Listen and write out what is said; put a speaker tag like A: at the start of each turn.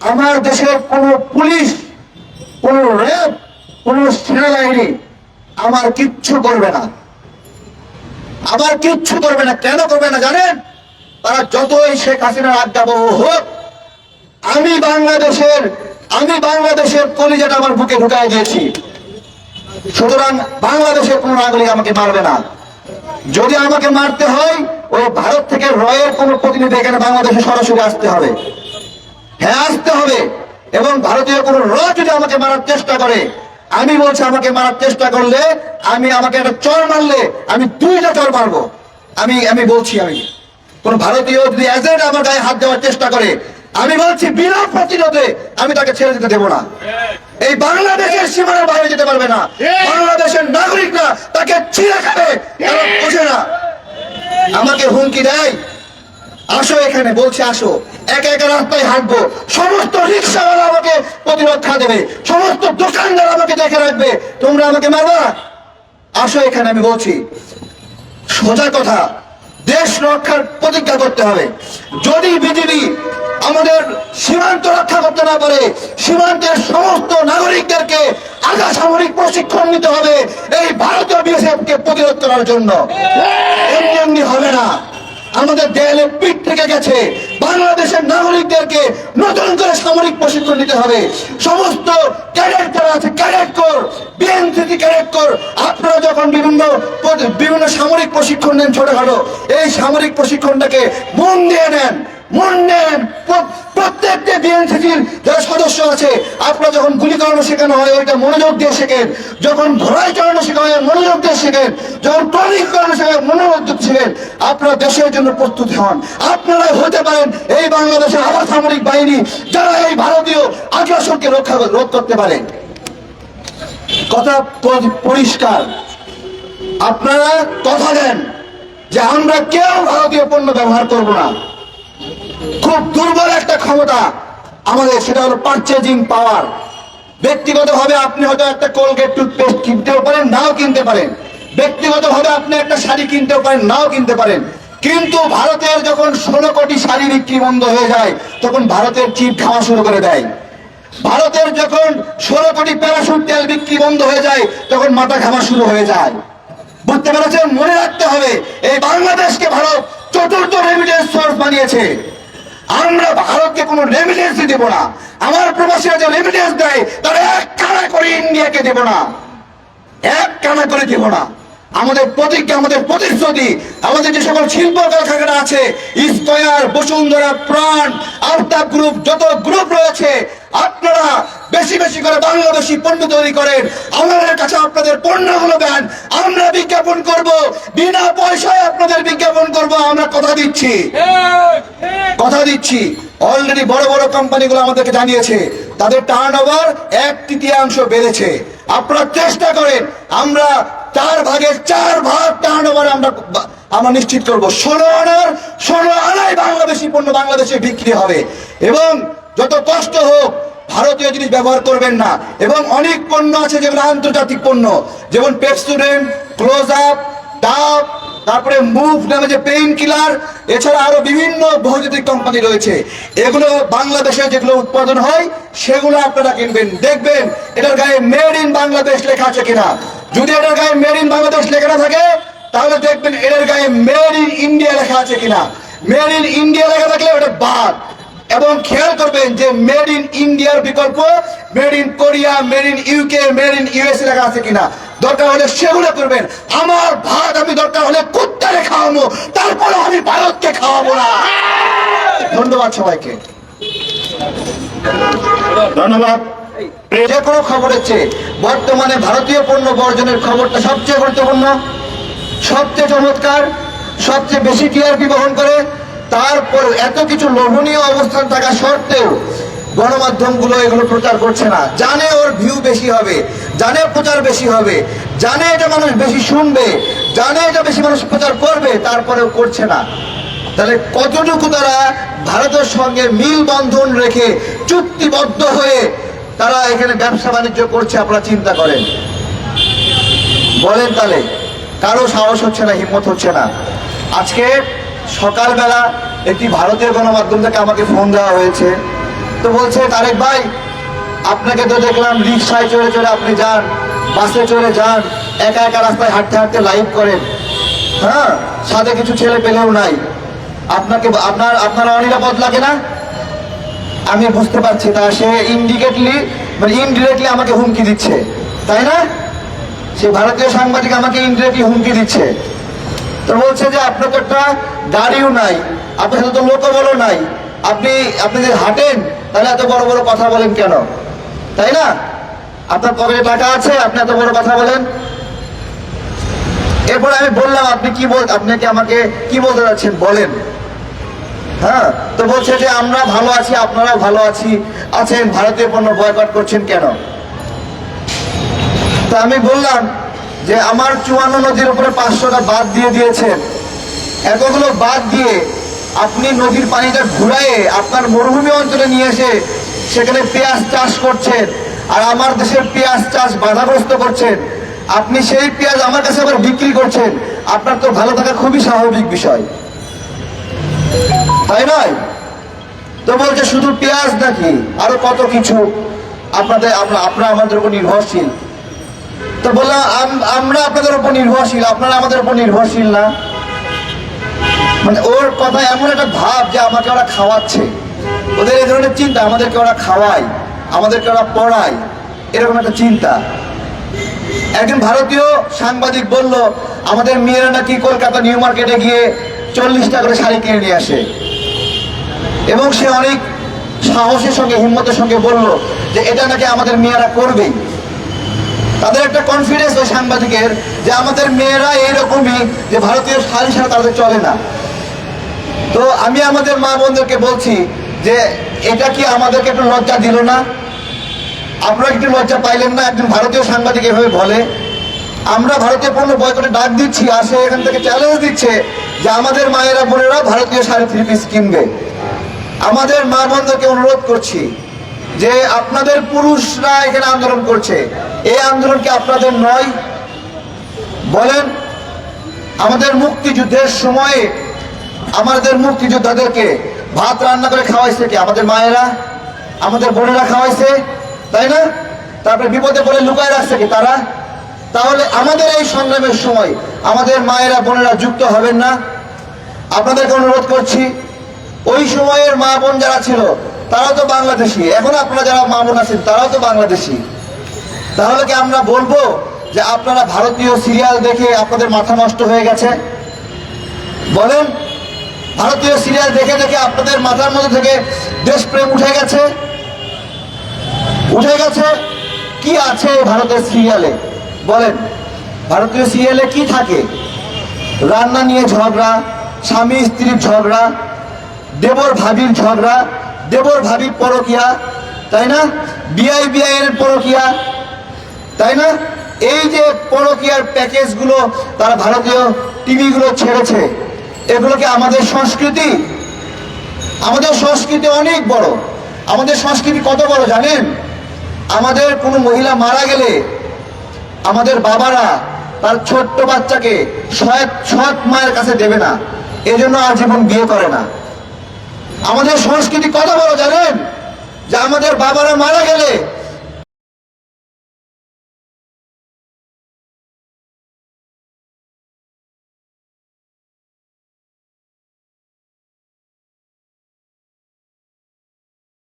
A: আমার দেশের কোন পুলিশ, কোন র্যাব, কোন সেনাবাহিনী আমার কিচ্ছু করবে না। আমার কিচ্ছু করবে না। কেন করবে না জানেন? তারা যতই শেখ হাসিনার আজ্ঞাবহ হোক, আমি বাংলাদেশের আমি বাংলাদেশের কলিজাটা আমার বুকে ঢুকাই দিয়েছি। সুতরাং বাংলাদেশের কোন নাগরিক আমাকে মারবে না। যদি আমাকে মারতে হয়, ওই ভারত থেকে রয়ের কোন প্রতিনিধি এখানে বাংলাদেশে সরাসরি আসতে হবে। হ্যাঁ আসতে হবে। এবং ভারতীয় কোন র যদি আমাকে মারার চেষ্টা করে, আমি বলছি আমাকে মারার চেষ্টা করলে আমি আমাকে একটা চর মারলে আমি দুইটা চর মারবো। আমি আমি বলছি আমি। কোন ভারতীয় যদি এজেন্ট আমার গায়ে হাত দেওয়ার চেষ্টা করে, আমি বলছি বিনা প্রতিরোধে আমি তাকে ছেড়ে দিতে দেবো না। এই বাংলাদেশের সীমানার বাইরে যেতে পারবে না। বাংলাদেশের নাগরিকরা তাকে ছিঁড়ে খাবে না। আমাকে হুমকি দেয় আসো এখানে, বলছে আসো। একা একা রাস্তায় হাঁটবো। সমস্ত রিক্সাওয়ালা আমাকে প্রতিরক্ষা দেবে। সমস্ত দোকানদার আমাকে দেখে রাখবে। তোমরা আমাকে মারবা? আসো এখানে, আমি বলছি। সোজা কথা। দেশ রক্ষার প্রতিজ্ঞা করতে হবে। যদি বিজেপি আমাদের সীমান্ত রক্ষা করতে না পারে, সীমান্তের সমস্ত নাগরিকদেরকে আধা সামরিক প্রশিক্ষণ নিতে হবে এই ভারতীয় বিএসএফ কে প্রতিরোধ করার জন্য এমনি এমনি হবে না আমাদের দেয়ালে পিঠ থেকে গেছে। বাংলাদেশের নাগরিকদেরকে নতুন করে সামরিক প্রশিক্ষণ নিতে হবে। সমস্ত ক্যাডেট যারা আছে, ক্যাডেট কর, বিএনসিসি ক্যাডেট কর, আপনারা যখন বিভিন্ন বিভিন্ন সামরিক প্রশিক্ষণ নেন ছোটখাটো, এই সামরিক প্রশিক্ষণটাকে মন দিয়ে নেন। মন নেন প্র- প্রত্যেকটা বিএনসিসির যারা সদস্য আছে, আপনারা যখন গুলি চালানো শেখানো হয়, ওইটা মনোযোগ দিয়ে শেখেন। যখন ঘোড়ায় চালানো শেখানো হয়, মনোযোগ দিয়ে শেখেন। যখন ট্রলিং করানো শেখেন মনোযোগ দিয়ে শেখেন। আপনারা দেশের জন্য প্রস্তুত হন। আপনারাই হতে পারেন এই বাংলাদেশের আবার সামরিক বাহিনী, যারা এই ভারতীয় আগ্রাসনকে রক্ষা রোধ করতে পারে। কথা পরিষ্কার। আপনারা কথা দেন যে আমরা কেউ ভারতীয় পণ্য ব্যবহার করব না। খুব দুর্বল একটা ক্ষমতা আমাদের, সেটা হলো পারচেজিং পাওয়ার ব্যক্তিগতভাবে আপনি হয়তো একটা কোলগেট টুথপেস্ট কিনতেও পারেন, নাও কিনতে পারেন। ব্যক্তিগতভাবে আপনি একটা শাড়ি কিনতেও পারেন, নাও কিনতে পারেন। কিন্তু ভারতের যখন ষোলো কোটি শাড়ি বিক্রি বন্ধ হয়ে যায়, তখন ভারতের চিপ খাওয়া শুরু করে দেয়। ভারতের যখন ষোলো কোটি প্যারাশুট তেল বিক্রি বন্ধ হয়ে যায়, তখন মাথা ঘামা শুরু হয়ে যায়। বুঝতে পেরেছেন? মনে রাখতে হবে, এই বাংলাদেশকে ভারত চতুর্থ রেমিডেন্স সোর্স বানিয়েছে। আমরা ভারতকে কোনো রেমিডেন্স দেব না। আমার প্রবাসীরা যে রেমিডেন্স দেয়, তারা এক কানা করে ইন্ডিয়াকে দেব না। এক কানা করে দেব না। আমাদের প্রতিজ্ঞা, আমাদের প্রতিশ্রুতি, আমাদের যে সকল শিল্প কারখানা আছে ইস্তয়ার বসুন্ধরা, প্রাণ, আফতাব গ্রুপ, যত গ্রুপ রয়েছে, আপনারা বেশি বেশি করে বাংলাদেশি পণ্য তৈরি করেন। আমাদের কাছে আপনাদের দেন আমরা বিজ্ঞাপন করব, বিনা পয়সায় আপনাদের বিজ্ঞাপন করব, আমরা কথা দিচ্ছি। কথা দিচ্ছি। অলরেডি বড় বড় কোম্পানিগুলো আমাদেরকে জানিয়েছে, তাদের টার্ন ওভার এক তৃতীয়াংশ বেড়েছে। আপনারা চেষ্টা করেন, আমরা চার ভাগের চার ভাগ টার্ন ওভার আমরা আমরা নিশ্চিত করব। ষোলো আনার, ষোলো আনায় বাংলাদেশি পণ্য বাংলাদেশে বিক্রি হবে। এবং যত কষ্ট হোক ভারতীয় জিনিস ব্যবহার করবেন না। এবং অনেক পণ্য আছে যেগুলো আন্তর্জাতিক পণ্য। যেমন পেপসুডেন্ট ক্লোজ আপ ডাব তারপরে মুভ নামে যে পেইন কিলার এছাড়া আরও বিভিন্ন বহুজাতিক কোম্পানি রয়েছে। এগুলো বাংলাদেশে যেগুলো উৎপাদন হয়, সেগুলো আপনারা কিনবেন। দেখবেন, এটার গায়ে মেড ইন বাংলাদেশ লেখা আছে কিনা। যদি এটার গায়ে মেড ইন বাংলাদেশ লেখা না থাকে, তাহলে দেখবেন এটার গায়ে মেড ইন ইন্ডিয়া লেখা আছে কিনা। মেড ইন ইন্ডিয়া লেখা থাকলে ওটা বাদ। এবং খেয়াল করবেন যে মেড ইন ইন্ডিয়ার বিকল্প made in Korea made in UK made in USA লেখা আছে কিনা। দরকার হলে সেগুলো করবেন। আমার ভাত আমি দরকার হলে কুত্তারে খাওয়াবো তারপরে আমি ভারতকে খাওয়াবো না। ধন্যবাদ সবাইকে। ধন্যবাদ। যে কোনো খবরের চেয়ে বর্তমানে ভারতীয় পণ্য বর্জনের খবরটা সবচেয়ে গুরুত্বপূর্ণ সবচেয়ে চমৎকার সবচেয়ে বেশি টিআরপি বহন করে তারপর এত কিছু লোভনীয় অবস্থান থাকা সত্ত্বেও গণমাধ্যমগুলো এগুলো প্রচার করছে না। জানে ওর ভিউ বেশি হবে, জানে প্রচার বেশি হবে, জানে এটা মানুষ বেশি শুনবে, জানে এটা বেশি মানুষ প্রচার করবে, তারপরেও করছে না। তাহলে কতটুকু তারা ভারতের সঙ্গে মিল বন্ধন রেখে চুক্তিবদ্ধ হয়ে তারা এখানে ব্যবসা বাণিজ্য করছে আপনারা চিন্তা করেন। বলেন তাহলে, কারও সাহস হচ্ছে না, হিম্মত হচ্ছে না। আজকে সকালবেলা একটি ভারতীয় গণমাধ্যম থেকে আমাকে ফোন দেওয়া হয়েছে। তো বলছে, তারেক ভাই, আপনাকে তো দেখলাম রিক্সায় চড়ে চড়ে আপনি যান, বাসে চড়ে যান, একা একা রাস্তায় হাঁটতে হাঁটতে লাইভ করেন। হ্যাঁ সাথে কিছু ছেলে পেলেও নাই। আপনাকে, আপনার আপনার অনিরাপদ লাগে না? আমি বুঝতে পারছি, তা সে ইন্ডিকেটলি মানে ইনডিরেক্টলি আমাকে হুমকি দিচ্ছে। তাই না? সে ভারতীয় সাংবাদিক আমাকে ইনডিরেক্টলি হুমকি দিচ্ছে। তো বলছে যে আপনার তো একটা গাড়িও নাই, আপনার সাথে তো লোকবলও নাই। আপনি আপনি যে হাঁটেন, তাহলে এত বড় বড় কথা বলেন কেন? তাই না? আপনার পকেটে টাকা আছে, আপনি এত বড় কথা বলেন। এরপর আমি বললাম, আপনি কি বল আপনাকে আমাকে কি বলতে যাচ্ছেন? বলেন। হ্যাঁ? তো বলছে যে আমরা ভালো আছি, আপনারাও ভালো আছি, আছেন, ভারতীয় পণ্য বয়কট করছেন কেন? তা আমি বললাম যে আমার চুয়ান্ন নদীর উপরে পাঁচশোটা বাদ দিয়ে দিয়েছেন। এতগুলো বাদ দিয়ে আপনি নদীর পানিটা ঘুরাইয়ে আপনার মরুভূমি অঞ্চলে নিয়ে এসে সেখানে পেঁয়াজ চাষ করছেন আর আমার দেশের পেঁয়াজ চাষ বাধাগ্রস্ত করছেন। আপনি সেই পেঁয়াজ আমার কাছে আবার বিক্রি করছেন। আপনার তো ভালো থাকা খুবই স্বাভাবিক বিষয়। তাই নয়? তো বলছে শুধু পেঁয়াজ নাকি? আরও কত কিছু আপনাদের আমরা আপনারা আমাদের উপর নির্ভরশীল। তো বললাম আমরা আপনাদের উপর নির্ভরশীল, আপনারা আমাদের উপর নির্ভরশীল না। মানে ওর কথা এমন একটা ভাব যে আমাকে ওরা খাওয়াচ্ছে। ওদের এই ধরনের চিন্তা, আমাদেরকে ওরা খাওয়ায়, আমাদেরকে ওরা পড়ায়, এরকম একটা চিন্তা। একজন ভারতীয় সাংবাদিক বলল, আমাদের মেয়েরা নাকি কলকাতা নিউ মার্কেটে গিয়ে চল্লিশ টাকা করে শাড়ি কিনে নিয়ে আসে। এবং সে অনেক সাহসের সঙ্গে, হিম্মতের সঙ্গে বলল যে, এটা নাকি আমাদের মেয়েরা করবেই। তাদের একটা কনফিডেন্স ওই সাংবাদিকের যে আমাদের মেয়েরা এইরকমই যে ভারতীয় শাড়ি ছাড়া তাদের চলে না। তো আমি আমাদের মা বোনদেরকে বলছি যে, এটা কি আমাদেরকে একটু লজ্জা দিল না? আপনারা একটু লজ্জা পাইলেন না? একজন ভারতীয় সাংবাদিক এভাবে বলে, আমরা ভারতীয় পণ্য বয়কটে ডাক দিচ্ছি, আর সে এখান থেকে চ্যালেঞ্জ দিচ্ছে যে আমাদের মায়েরা, বোনেরা ভারতীয় শাড়ি থ্রি পিস কিনবে। আমাদের মা বোনদেরকে অনুরোধ করছি যে আপনাদের পুরুষরা এখানে আন্দোলন করছে, এই আন্দোলন কি আপনাদের নয়? বলেন, আমাদের মুক্তিযুদ্ধের সময়ে আমাদের মুক্তিযোদ্ধাদেরকে ভাত রান্না করে খাওয়াইছে কি? আমাদের মায়েরা, আমাদের বোনেরা খাওয়াইছে, তাই না? তারপরে বিপদে পড়ে লুকায় রাখছে কি তারা? তাহলে আমাদের এই সংগ্রামের সময় আমাদের মায়েরা, বোনেরা যুক্ত হবেন না? আপনাদেরকে অনুরোধ করছি, ওই সময়ের মা বোন যারা ছিল তারাও তো বাংলাদেশি। এখন আপনারা যারা মা বোন আছেন, তারাও তো বাংলাদেশি। তাহলে কি আমরা বলব যে আপনারা ভারতীয় সিরিয়াল দেখে আপনাদের মাথা নষ্ট হয়ে গেছে? বলেন, ভারতীয় সিরিয়াল দেখে দেখে আপনাদের মাথার মধ্যে থেকে দেশপ্রেম উঠে গেছে? উঠে গেছে? কি আছে ভারতের সিরিয়ালে? বলেন, ভারতীয় সিরিয়ালে কি থাকে? রান্না নিয়ে ঝগড়া স্বামী স্ত্রীর ঝগড়া দেবর ভাবির ঝগড়া দেবর ভাবির পরকিয়া, তাই না? বিআই বিআই এর পরকিয়া, তাই না? এই যে পরকিয়ার প্যাকেজগুলো তারা ভারতীয় টিভিগুলো ছেড়েছে এগুলো কি আমাদের সংস্কৃতি আমাদের সংস্কৃতি অনেক বড়। আমাদের সংস্কৃতি কত বড় জানেন? আমাদের কোনো মহিলা মারা গেলে আমাদের বাবারা তার ছোট্ট বাচ্চাকে সৎ সৎ মায়ের কাছে দেবে না। এজন্য আজীবন বিয়ে করে না। আমাদের সংস্কৃতি কত বড় জানেন? যে আমাদের বাবারা মারা গেলে